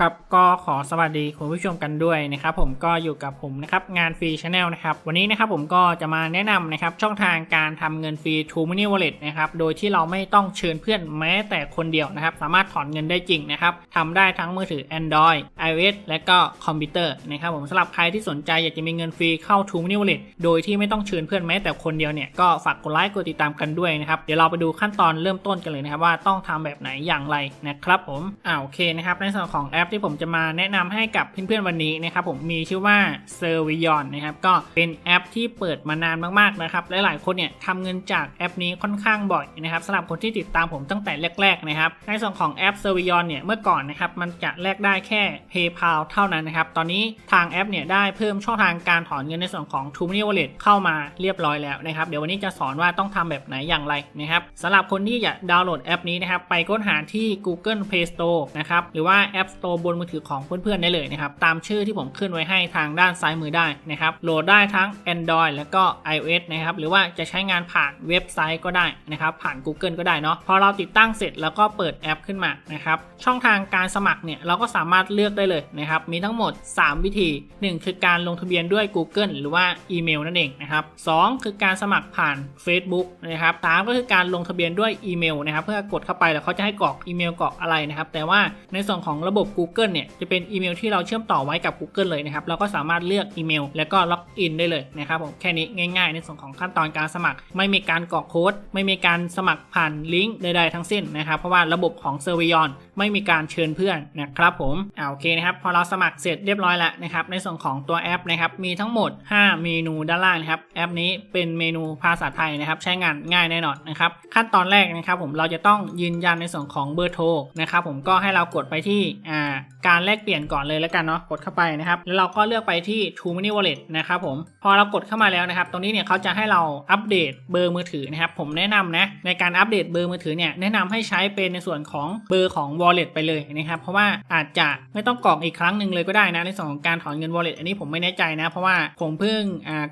ครับก็ขอสวัสดีคุณผู้ชมกันด้วยนะครับผมก็อยู่กับผมนะครับงานฟรีชาแนลนะครับวันนี้นะครับผมก็จะมาแนะนำนะครับช่องทางการทำเงินฟรี True Money Wallet นะครับโดยที่เราไม่ต้องเชิญเพื่อนแม้แต่คนเดียวนะครับสามารถถอนเงินได้จริงนะครับทำได้ทั้งมือถือ Android iOS และก็คอมพิวเตอร์นะครับผมสำหรับใครที่สนใจอยากจะมีเงินฟรีเข้า True Money Wallet โดยที่ไม่ต้องเชิญเพื่อนแม้แต่คนเดียวเนี่ยก็ฝากกดไลค์กดติดตามกันด้วยนะครับเดี๋ยวเราไปดูขั้นตอนเริ่มต้นกันเลยนะครับว่าต้องทำแบบไหนอย่างไรนะครับผมอ่าโอเคนะครับในส่วนของแอปที่ผมจะมาแนะนำให้กับเพื่อนๆวันนี้นะครับผมมีชื่อว่า s e r v i o n นะครับก็เป็นแอปที่เปิดมานานมากๆนะครับและหลายคนเนี่ยทำเงินจากแอปนี้ค่อนข้างบ่อยนะครับสำหรับคนที่ติดตามผมตั้งแต่แรกๆนะครับในส่วนของแอป s e r v i o n เนี่ยเมื่อก่อนนะครับมันจะแลกได้แค่ PayPal เท่านั้นนะครับตอนนี้ทางแอปเนี่ยได้เพิ่มช่องทางการถอนเงินในส่วนของ True Money Wallet เข้ามาเรียบร้อยแล้วนะครับเดี๋ยววันนี้จะสอนว่าต้องทำแบบไหนอย่างไรนะครับสำหรับคนที่อยากดาวน์โหลดแอปนี้นะครับไปค้นหาที่ Google Play Store นะครับหรือว่า App Store บนมือถือของเพื่อนๆได้เลยนะครับตามชื่อที่ผมขึ้นไว้ให้ทางด้านซ้ายมือได้นะครับโหลดได้ทั้ง Android แล้วก็ iOS นะครับหรือว่าจะใช้งานผ่านเว็บไซต์ก็ได้นะครับผ่าน Google ก็ได้เนาะพอเราติดตั้งเสร็จแล้วก็เปิดแอปขึ้นมานะครับช่องทางการสมัครเนี่ยเราก็สามารถเลือกได้เลยนะครับมีทั้งหมด 3 วิธี 1 คือการลงทะเบียนด้วย Google หรือว่าอีเมลนั่นเองนะครับ2คือการสมัครผ่าน Facebook นะครับ3ก็คือการลงทะเบียนด้วยอีเมลนะครับเพื่อกดเข้าไปแล้วเขาจะให้กรอกอีเมลกรอกอะไรนะครับแต่ว่าในส่วนของระบบ Google เนี่ยจะเป็นอีเมลที่เราเชื่อมต่อไว้กับ Google เลยนะครับเราก็สามารถเลือกอีเมล แล้วก็ล็อกอินได้เลยนะครับผมแค่นี้ง่าย ๆ ในส่วนของขั้นตอนการสมัคร ไม่มีการกรอกโค้ด ไม่มีการสมัครผ่านลิงก์ใดๆทั้งสิ้นนะครับเพราะว่าระบบของ s e r v i o n ไม่มีการเชิญเพื่อนนะครับผมอ่าโอเคนะครับพอเราสมัครเสร็จเรียบร้อยแล้วนะครับในส่วนของตัวแอปนะครับมีทั้งหมด 5 เมนูด้านล่างนะครับแอปนี้เป็นเมนูภาษาไทยนะครับใช้งานง่ายแน่นอนนะครับขั้นตอนแรกนะครับผมเราจะต้องยืนยันในส่วนของเบอร์โทรนะครับผมก็ให้เรากดไปที่อ่าการแลกเปลี่ยนก่อนเลยแล้วกันเนาะกดเข้าไปนะครับ แล้วเราก็เลือกไปที่ True Money Wallet นะครับผมพอเรากดเข้ามาแล้วนะครับ ตรงนี้เนี่ยเขาจะให้เราอัปเดตเบอร์มือถือนะครับ ผมแนะนำนะในการอัปเดตเบอร์มือถือเนี่ยแนะนำให้ใช้เป็นในส่วนของเบอร์ของ Wallet ไปเลยนะครับ เพราะว่าอาจจะไม่ต้องกรอกอีกครั้งหนึ่งเลยก็ได้นะในส่วนของการถอนเงิน Wallet อันนี้ผมไม่แน่ใจนะเพราะว่าผมเพิ่ง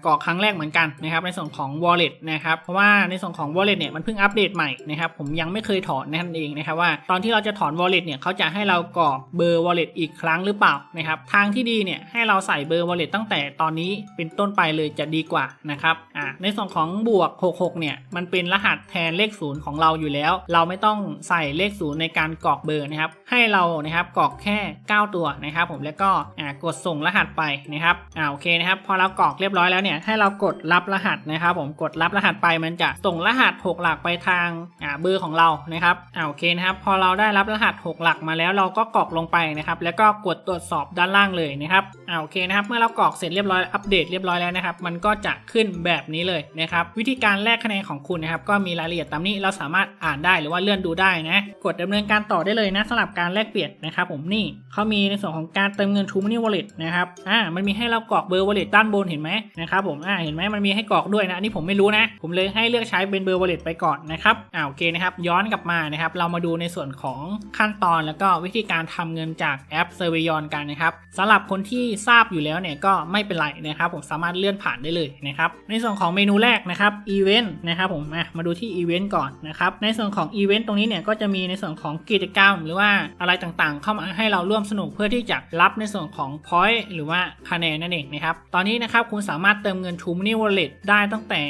กรอกครั้งแรกเหมือนกันนะครับในส่วนของ Wallet นะครับเพราะว่าในส่วนของ Wallet เนี่ยมันเพิ่งอัปเดตใหม่นะครับผมยังไม่เคยถอนนั่นเองนะครับว่าตอนที่เราจะถอน Wallet เนี่ยเขาจะให้เรากรอกเบอร์ Wallet อีกครั้งหรือเปล่านะครับทางที่ดีเนี่ยให้เราใส่เบอร์ Wallet ตั้งแต่ตอนนี้เป็นต้นไปเลยจะดีกว่านะครับอ่าในส่วนของบวก 66 เนี่ยมันเป็นรหัสแทนเลขศูนย์ของเราอยู่แล้ว เราไม่ต้องใส่เลขศูนย์ในการกรอกเบอร์นะครับให้เรานะครับกรอกแค่ 9 ตัวนะครับผมแล้วก็อ่ากดส่งรหัสไปนะครับอ่าโอเคนะครับพอเรากรอกเรียบร้อยแล้วเนี่ยให้เรากดรับรหัสนะครับผมกดรับรหัสไปมันจะส่งรหัส 6 หลักไปทางอ่าเบอร์ของเรานะครับอ่าโอเคนะครับพอเราได้รับรหัส 6 หลักมาแล้วเราก็กรอกลงไปนะครับ แล้วก็กดตรวจสอบด้านล่างเลยนะครับอ่าโอเคนะครับ เมื่อเรากรอกเสร็จเรียบร้อยอัปเดตเรียบร้อยแล้วนะครับ มันก็จะขึ้นแบบนี้เลยนะครับ วิธีการแลกคะแนนของคุณนะครับ ก็มีรายละเอียดตามนี้เราสามารถอ่านได้หรือว่าเลื่อนดูได้นะ กดดำเนินการต่อได้เลยนะสำหรับการแลกเปลี่ยนนะครับผมนี่เขามีในส่วนของการเติมเงิน True Money Wallet นะครับอ่ามันมีให้เรากรอกเบอร์ Wallet ด้านบนเห็นไหมนะครับผมอ่าเห็นไหมมันมีให้กรอกด้วยนะอันนี้ผมไม่รู้นะ ผมเลยให้เลือกใช้เป็นเบอร์ Wallet ไปก่อนนะครับอ่าโอเคนะครับย้อนกลับมานะครับเรามาดูในส่วนของขั้นตอนแล้วก็วิธีการทำเงินจากแอป s e r v i o n กันนะครับสำหรับคนที่ทราบอยู่แล้วเนี่ยก็ไม่เป็นไรนะครับ ผมสามารถเลื่อนผ่านได้เลยนะครับ ในส่วนของเมนูแรกนะครับ Event นะครับผมมาดูที่ Event ก่อนนะครับ ในส่วนของ Event ตรงนี้เนี่ยก็จะมีในส่วนของกิจกรรม หรือว่าอะไรต่างๆ เข้ามาให้เราร่วมสนุกเพื่อที่จะรับในส่วนของ Point หรือว่าคะแนนนั่นเองนะครับ ตอนนี้นะครับคุณสามารถเติมเงิน True Money Wallet ได้ตั้งแต่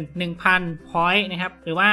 11,000 Point นะครับหรือว่า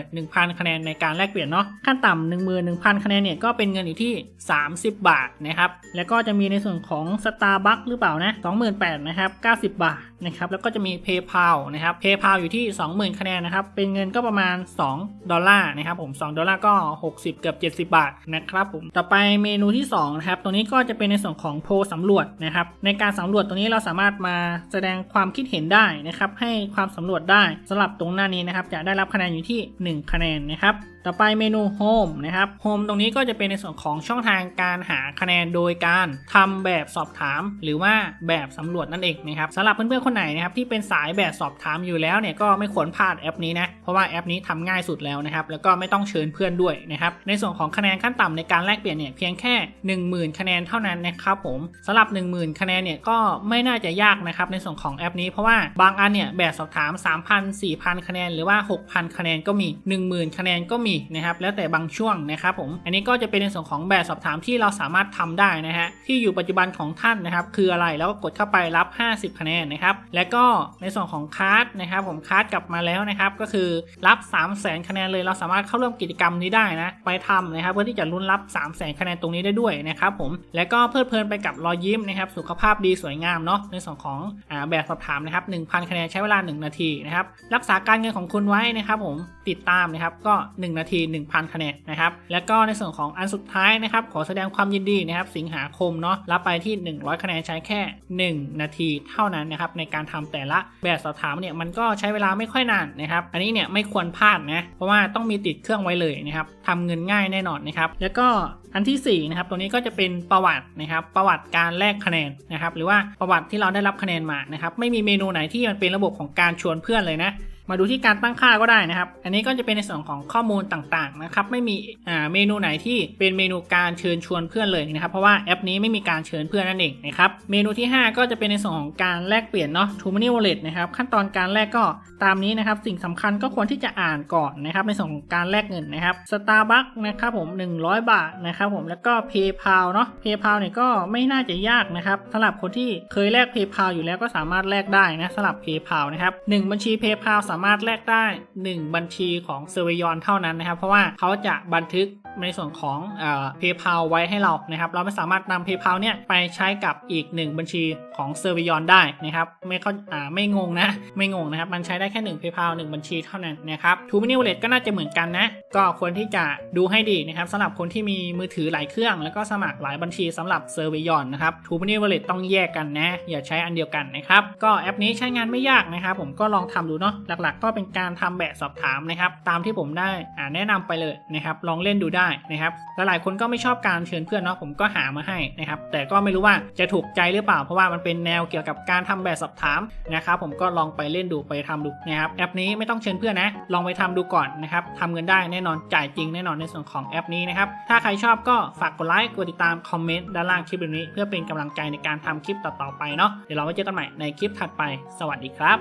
11,000 คะแนนในการแลกเปลี่ยนเนาะขั้นต่ำ11,000 คะแนนเนี่ยก็เป็นเงินอยู่ที่30 บาทนะครับ แล้วก็จะมีในส่วนของ Starbucks หรือเปล่านะ28,000นะครับ 90 บาทนะครับ แล้วก็จะมี PayPal นะครับ PayPal อยู่ที่ 20,000 คะแนนนะครับ เป็นเงินก็ประมาณ 2 ดอลลาร์นะครับผม 2 ดอลลาร์ก็ 60 เกือบ 70 บาทนะครับผม ต่อไปเมนูที่2นะครับ ตรงนี้ก็จะเป็นในส่วนของโพสำรวจนะครับ ในการสำรวจตรงนี้เราสามารถมาแสดงความคิดเห็นได้นะครับ ให้ความสำรวจได้สำหรับตรงหน้านี้นะครับ จะได้รับคะแนนอยู่ที่ 1 คะแนนนะครับ ต่อไปเมนู Home นะครับ Home ตรงนี้ก็จะเป็นในส่วนของช่องทางการหาคะแนนโดยการทำแบบสอบถาม หรือว่าแบบสำรวจนั่นเองนะครับสำหรับเพื่อนๆคนไหนนะครับที่เป็นสายแบบสอบถามอยู่แล้วเนี่ยก็ไม่ควรพลาดแอปนี้นะเพราะว่าแอปนี้ทำง่ายสุดแล้วนะครับแล้วก็ไม่ต้องเชิญเพื่อนด้วยนะครับในส่วนของคะแนนขั้นต่ำในการแลกเปลี่ยนเนี่ยเพียงแค่ 10,000 คะแนนเท่านั้นนะครับผมสำหรับ 10,000 คะแนนเนี่ยก็ไม่น่าจะยากนะครับในส่วนของแอปนี้เพราะว่าบางอันเนี่ยแบบสอบถาม 3,000 4,000 คะแนนหรือว่า 6,000 คะแนนก็มี 10,000 คะแนนก็มีนะครับแล้วแต่บางช่วงนะครับผมอันนี้ก็จะเป็นในส่วนของแบบสอบถามที่เราสามารถทำได้นะฮะที่อยู่ปัจจุบันของท่านนะครับคืออะไรแล้วก็กดเข้าไปรับ 50 คะแนนนะครับแล้วก็ในส่วนของคาร์ดนะครับผมคาร์ดกลับมาแล้วนะครับก็คือรับ 3 0 0 0 0 0คะแนนเลยเราสามารถเข้าร่วมกิจกรรมนี้ได้นะไปทำนะครับเพื่อที่จะลุ้นรับ 3 0 0 0 0 0คะแนนตรงนี้ได้ด้วยนะครับผมแล้วก็เพลิดเพลินไปกับรอยยิ้มนะครับสุขภาพดีสวยงามเนาะในส่วนของอแบบสอบถามนะครับ1,000 คะแนนใช้เวลา 1 นาทีนะครับรักษาการเงินของคุณไว้นะครับผม ติดตามนะครับก็ 1 นาที 1,000 คะแนนนะครับแล้วก็ในส่วนของอันสุดท้ายนะครับขอแสดงความยินดีนะครับสิงหาคมเนาะรับไปที่ 100 คะแนนใช้แค่ 1 นาทีเท่านั้นนะครับในการทำแต่ละแบบสอบถามเนี่ยมันก็ใช้เวลาไม่ค่อยนานนะครับอันนี้เนี่ยไม่ควรพลาดนะเพราะว่าต้องมีติดเครื่องไว้เลยนะครับทำเงินง่ายแน่นอนนะครับแล้วก็อันที่4นะครับตัวนี้ก็จะเป็นประวัตินะครับประวัติการแลกคะแนนนะครับหรือว่าประวัติที่เราได้รับคะแนนมานะครับไม่มีเมนูไหนที่มันเป็นระบบของการชวนเพื่อนเลยนะ มาดูที่การตั้งค่าก็ได้นะครับ อันนี้ก็จะเป็นในส่วนของข้อมูลต่างๆนะครับ ไม่มีอ่าเมนูไหนที่เป็นเมนูการเชิญชวนเพื่อนเลยนะครับ เพราะว่าแอปนี้ไม่มีการเชิญเพื่อนนั่นเองนะครับ เมนูที่ 5 ก็จะเป็นในส่วนของการแลกเปลี่ยนเนาะ t o Money Wallet นะครับ ขั้นตอนการแลกก็ตามนี้นะครับ สิ่งสำคัญก็ควรที่จะอ่านก่อนนะครับ ในส่วนของการแลกเงินนะครับ Starbucks นะครับผม 100 บาทนะครับผม แล้วก็ PayPal เนาะ PayPal เนี่ยก็ไม่น่าจะยากนะครับสำหรับคนที่เคยแลก PayPal อยู่แล้วก็สามารถแลกได้นะสำหรับ PayPal นะครับหนึ่งบัญชี PayPal สามารถแลกได้ 1 บัญชีของเซอร์เวยอนเท่านั้นนะครับ เพราะว่าเขาจะบันทึกในส่วนของเอ่อ PayPal ไว้ให้เรานะครับ เราไม่สามารถนำ PayPal เนี่ยไปใช้กับอีก 1 บัญชีของเซอร์เวยอนได้นะครับ ไม่เข้าอ่าไม่งงนะ ไม่งงนะครับ มันใช้ได้แค่1 PayPal 1 บัญชีเท่านั้นนะครับ t ูมินิวเลตก็น่าจะเหมือนกันนะ ก็ควรที่จะดูให้ดีนะครับสำหรับคนที่มีมือถือหลายเครื่อง แล้วก็สมัครหลายบัญชีสำหรับเซอร์เวยอนนะครับ t ูมินิวเลตต้องแยกกันนะ อย่าใช้อันเดียวกันนะครับ ก็แอปนี้ใช้งานไม่ยากนะครับ ผมก็ลองทำดูเนาะหลักๆ ก็เป็นการทำแบบสอบถามนะครับ ตามที่ผมได้แนะนำไปเลยนะครับลองเล่นดูได้นะครับหลายๆคนก็ไม่ชอบการเชิญเพื่อนเนาะผมก็หามาให้นะครับแต่ก็ไม่รู้ว่าจะถูกใจหรือเปล่า เพราะว่ามันเป็นแนวเกี่ยวกับการทำแบบสอบถามนะครับผมก็ลองไปเล่นดูไปทำดูนะครับแอปนี้ไม่ต้องเชิญเพื่อนนะ ลองไปทำดูก่อนนะครับทำเงินได้แน่นอนจ่ายจริงแน่นอนในส่วนของแอปนี้นะครับถ้าใครชอบก็ฝากกดไลค์กดติดตามคอมเมนต์ด้านล่างคลิปนี้ เพื่อเป็นกำลังใจในการทำคลิปต่อๆไปเนาะเดี๋ยวเราไว้เจอกันใหม่ในคลิปถัดไป สวัสดีครับ